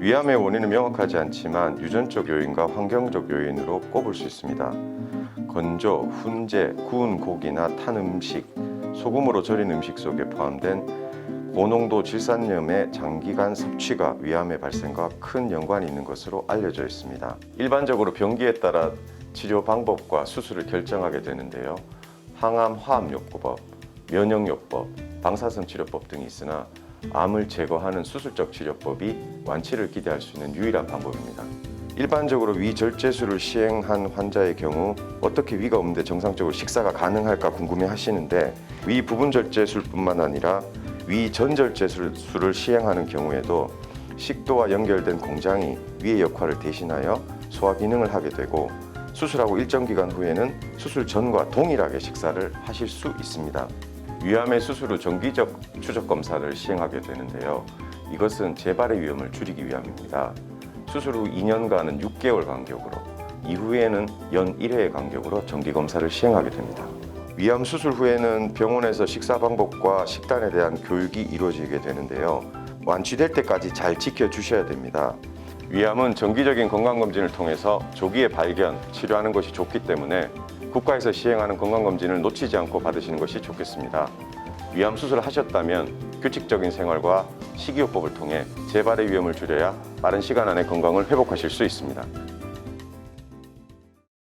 위암의 원인은 명확하지 않지만 유전적 요인과 환경적 요인으로 꼽을 수 있습니다. 건조, 훈제, 구운 고기나 탄 음식, 소금으로 절인 음식 속에 포함된 고농도 질산염의 장기간 섭취가 위암의 발생과 큰 연관이 있는 것으로 알려져 있습니다. 일반적으로 병기에 따라 치료 방법과 수술을 결정하게 되는데요. 항암 화합요법법, 면역요법, 방사선 치료법 등이 있으나 암을 제거하는 수술적 치료법이 완치를 기대할 수 있는 유일한 방법입니다. 일반적으로 위 절제술을 시행한 환자의 경우 어떻게 위가 없는데 정상적으로 식사가 가능할까 궁금해 하시는데 위 부분 절제술뿐만 아니라 위 전절제술을 시행하는 경우에도 식도와 연결된 공장이 위의 역할을 대신하여 소화 기능을 하게 되고 수술하고 일정 기간 후에는 수술 전과 동일하게 식사를 하실 수 있습니다. 위암의 수술 후 정기적 추적 검사를 시행하게 되는데요. 이것은 재발의 위험을 줄이기 위함입니다. 수술 후 2년간은 6개월 간격으로, 이후에는 연 1회 간격으로 정기 검사를 시행하게 됩니다. 위암 수술 후에는 병원에서 식사 방법과 식단에 대한 교육이 이루어지게 되는데요. 완치될 때까지 잘 지켜주셔야 됩니다. 위암은 정기적인 건강검진을 통해서 조기에 발견, 치료하는 것이 좋기 때문에 국가에서 시행하는 건강검진을 놓치지 않고 받으시는 것이 좋겠습니다. 위암 수술을 하셨다면 규칙적인 생활과 식이요법을 통해 재발의 위험을 줄여야 빠른 시간 안에 건강을 회복하실 수 있습니다.